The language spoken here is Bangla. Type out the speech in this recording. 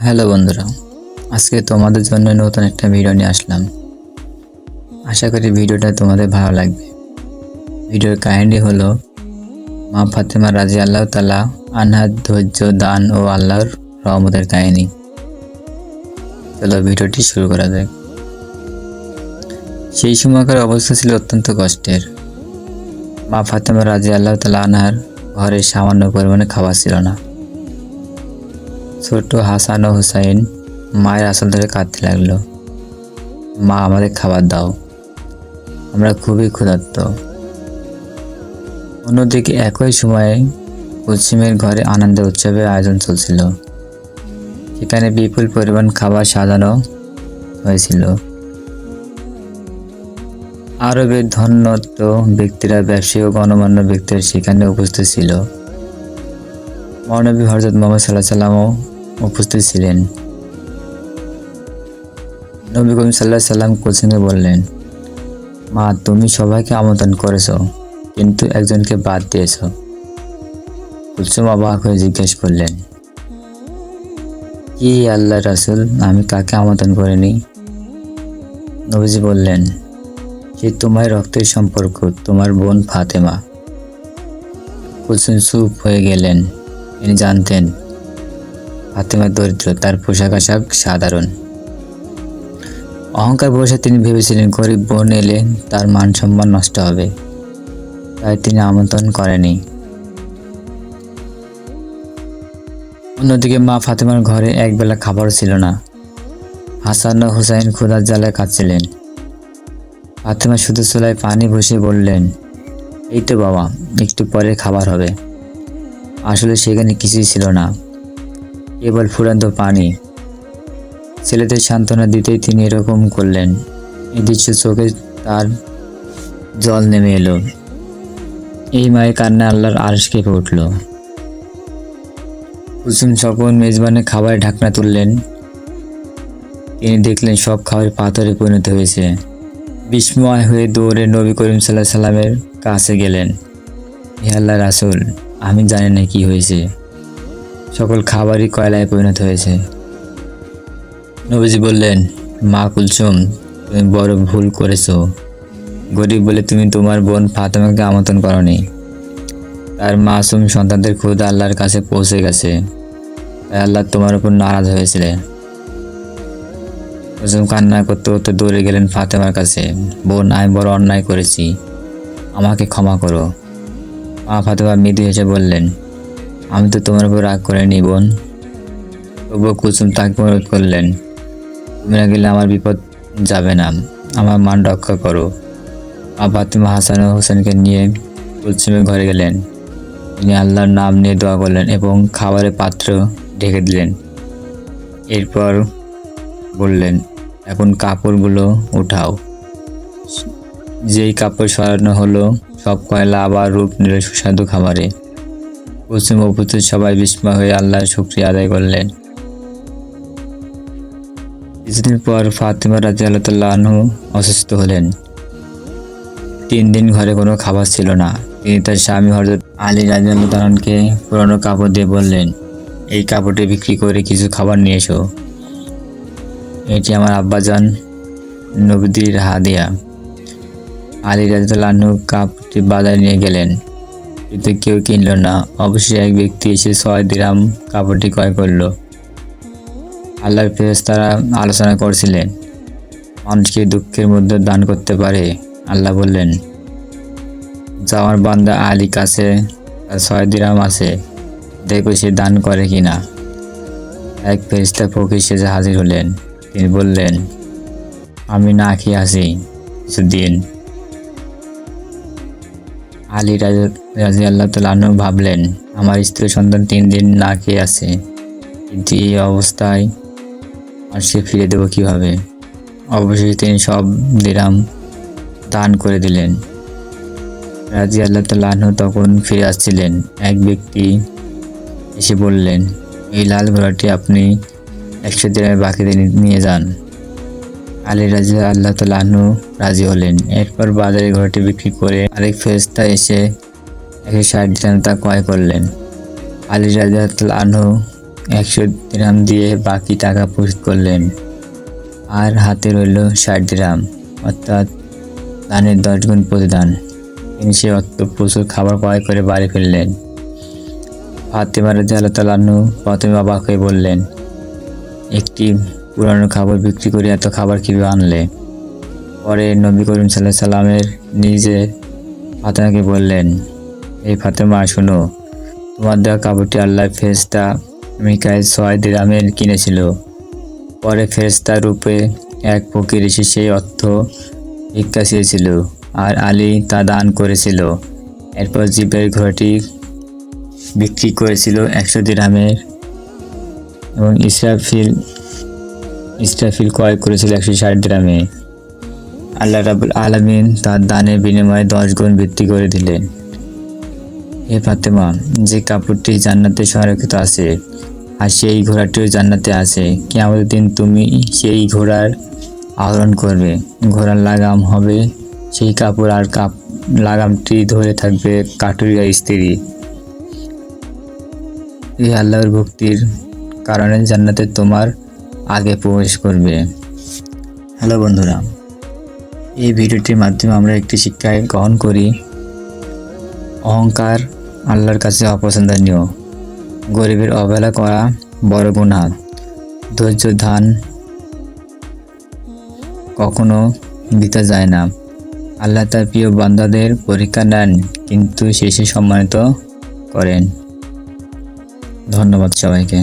হ্যালো বন্ধুরা, আজকে তোমাদের জন্য নতুন একটা ভিডিও নিয়ে আসলাম। আশা করি ভিডিওটা তোমাদের ভালো লাগবে। ভিডিওর কাহিনী হলো, মা ফাতেমা রাজি আল্লাহ তালা আনহার ধৈর্য, দান ও আল্লাহর রহমতের কাহিনী। চলো ভিডিওটি শুরু করা যাক। সেই সময়কার অবস্থা ছিল অত্যন্ত কষ্টের। মা ফাতেমা রাজি আল্লাহ তালা আনহার ঘরে সামান্য পরিমাণে খাবার ছিল না। ছোট হাসান ও হুসাইন মায়ের আসল ধরে কাঁদতে লাগল। মা, আমাদের খাবার দাও। আমরা খুবই ক্ষুধার্ত। অন্যদিকে একই সময়ে পশ্চিমের ঘরে আনন্দ উৎসবের আয়োজন চলছিল। সেখানে বিপুল পরিমাণ খাবার সাজানো হয়েছিল। আরবের ধন্যত্ব ব্যক্তিরা, ব্যবসায়ী ও গণমান্য ব্যক্তিরা সেখানে উপস্থিত ছিল। মহানবী হজরত মোহাম্মদ সাল্লাহ সাল্লামও উপস্থিত ছিলেন। নবী করিম সাল্লাহ সাল্লাম কোচিংয়ে বললেন, মা, তুমি সবাইকে আমন্ত্রণ করেছ, কিন্তু একজনকে বাদ দিয়েছ। কুলসুম অবাক হয়ে জিজ্ঞেস করলেন, কি আল্লাহ রাসুল, আমি কাকে আমন্ত্রণ করিনি? নবীজি বললেন যে তোমার রক্তের সম্পর্ক, তোমার বোন ফাতেমা। কুলসুম চুপ হয়ে গেলেন। তিনি জানতেন ফাতেমা দরিদ্র, তার পোশাক আশাক সাধারণ। অহংকার বসে তিনি ভেবেছিলেন, গরিব বোন এলে তার মান সম্মান নষ্ট হবে। তাই তিনি আমন্ত্রণ করেনি অন্যদিকে মা ফাতেমার ঘরে একবেলা খাবারও ছিল না। হাসান হুসাইন ক্ষুধার জ্বালায় কাঁদছিলেন। ফাতেমা শুধু চুলায় পানি বসিয়ে বললেন, এই তো বাবা, একটু পরে খাবার হবে। আসলে সেখানে কিছুই ছিল না। কেবল ফুরান্ত পানি। ছেলেদের সান্ত্বনা দিতেই তিনি এরকম করলেন। এই দৃশ্য চোখে তার জল নেমে এলো। এই মায়ের কান্না আল্লাহর আরশ কেঁপে উঠল। কুসুম সকল মেজবানে খাবারের ঢাকনা তুললেন। তিনি দেখলেন সব খাবার পাথরে পরিণত হয়েছে। বিস্ময় হয়ে দৌড়ে নবী করিম সাল্লাহ সাল্লামের কাছে গেলেন। হে আল্লাহ রাসুল, আমি জানি না কি হয়েছে। সকল খাবারই কয়লায় পরিণত হয়েছে। নবীজি বললেন, মা কুলসুম, তুমি বড় ভুল করেছ। গরিব বলে তুমি তোমার বোন ফাতেমাকে আমন্ত্রণ করনি। তার মাসুম সন্তানদের খুদ আল্লাহর কাছে পৌঁছে গেছে। তাই আল্লাহ তোমার উপর নারাজ হয়েছিলেন। কুলসুম কান্না করতে করতে দৌড়ে গেলেন ফাতেমার কাছে। বোন, আমি বড় অন্যায় করেছি। আমাকে ক্ষমা করো। মা ফাতেমা মৃদু হেসে বললেন আমি তো তোমার উপর রাগ করিনি বোন। তবুও কুসুম তাকে অনুরোধ করলেন তুমি না গেলে আমার বিপদ যাবে না। আমার মান রক্ষা করো। মা ফাতেমা হাসান ও হোসেনকে নিয়ে কুলসুমের ঘরে গেলেন। তিনি আল্লাহর নাম নিয়ে দোয়া করলেন এবং খাবারের পাত্র ঢেকে দিলেন। এরপর বললেন, এখন কাপড়গুলো উঠাও। যেই কাপড় সরানো হলো, সব কয়লা আবার রূপ নিল সুস্বাদু খাবারে। কুসুম উপস্থিত সবাই বিস্ময় হয়ে আল্লাহর শুক্রিয়া আদায় করলেন। কিছুদিন পর ফাতিমা রাজি আল্লাহ অসুস্থ হলেন। তিন দিন ঘরে কোনো খাবার ছিল না। তিনি তার স্বামী হজরত আলী রাজি আল্লাহকে পুরনো কাপড় দিয়ে বললেন, এই কাপড়টি বিক্রি করে কিছু খাবার নিয়ে এসো। এটি আমার আব্বাজান নবদির হাদিয়া। আলী রাজিউল্লাহ কাপড়টি বাজারে নিয়ে গেলেন। কিন্তু কেউ কিনল না। অবশ্যই এক ব্যক্তি এসে ছয় দিরাম কাপড়টি ক্রয় করল। আল্লাহর ফেরেশতারা আলোচনা করছিলেন, মানুষকে দুঃখের মধ্যে দান করতে পারে। আল্লাহ বললেন, যা আমার বান্দা আলী কাছে, তার ছয় দিরাম আছে, দেখো সে দান করে কি না এক ফেরিস্তা ফকির সেজে হাজির হলেন। তিনি বললেন, আমি না খেয়ে আছি কিছুদিন আলী রাজি আল্লাহ তালু ভাবলেন, আমার স্ত্রী সন্তান তিন দিন না খেয়ে আছে। কিন্তু এই অবস্থায় সে ফিরে দেবো কীভাবে? অবশেষে তিনি সব দিরাম দান করে দিলেন। রাজি আল্লাহ তাল্লাহ্ন তখন ফিরে আসছিলেন। এক ব্যক্তি এসে বললেন, এই লাল ঘোড়াটি আপনি একশো দিনের বাকিতে নিয়ে যান। আলী রাজি আল্লাহ তাল্লাহ্ন রাজি হলেন। এরপর বাজারে ঘরটি বিক্রি করে আরেক ফেরস্তা এসে একশো ষাট দিন তা ক্রয় করলেন। আলী রাজি আল্লাহ একশো দিরাম দিয়ে বাকি টাকা পরিশোধ করলেন। আর হাতে রইল ষাট দিরাম অর্থাৎ ধানের দশ গুণ প্রতিদান। তিনি সে অর্থ প্রচুর খাবার ক্রয় করে বাড়ি ফিরলেন। ফাতেমা রাজি আল্লাহ তালাহু প্রথমে অবাক হয়ে বললেন, একটি পুরানো খাবার বিক্রি করে এত খাবার কীভাবে আনলে? পরে নবী করিম সাল্লাহ সাল্লামের নিজে ফাতেমাকে বললেন, এই ফাতেমা, শোনো, তোমার দেওয়া কাপড়টি আল্লাহ ফেরেস্তা মিকাইল ছয় দিরামের কিনেছিল। পরে ফেরেস্তা রূপে এক ফকির এসে সেই অর্থ ভিক্ষা চেয়েছিল আর আলী তা দান করেছিল। এরপর জিবের ঘোড়াটি বিক্রি করেছিল একশো দিরামের এবং ইসরাফিল ইসরাফিল ক্রয় করেছিল একশো ষাট গ্রামে। আল্লাহ রাবুল আলমিন তার দানের বিনিময়ে দশ গুণ বৃদ্ধি করে দিলেন। হে ফাতেমা, যে কাপড়টি জান্নাতে সংরক্ষিত আছে, আর সেই ঘোড়াটিও জান্নাতে আছে আমাদের দিন তুমি সেই ঘোড়ার আহরণ করবে। ঘোড়ার লাগাম হবে, সেই কাপড় আর কাপ লাগামটি ধরে থাকবে কাটুরিয়া স্ত্রী এই আল্লাহর ভক্তির কারণে জান্নাতে তোমার আগে প্রবেশ করবে। হ্যালো বন্ধুরা, এই ভিডিওটির মাধ্যমে আমরা একটি শিক্ষায় গ্রহণ করি। অহংকার আল্লাহর কাছে অপছন্দনীয়। গরিবের অবহেলা করা বড় গুণা ধৈর্য, ধান কখনো দিতে যায় না। আল্লাহ তার প্রিয় বান্দাদের পরীক্ষা নেন, কিন্তু শেষে সম্মানিত করেন। ধন্যবাদ সবাইকে।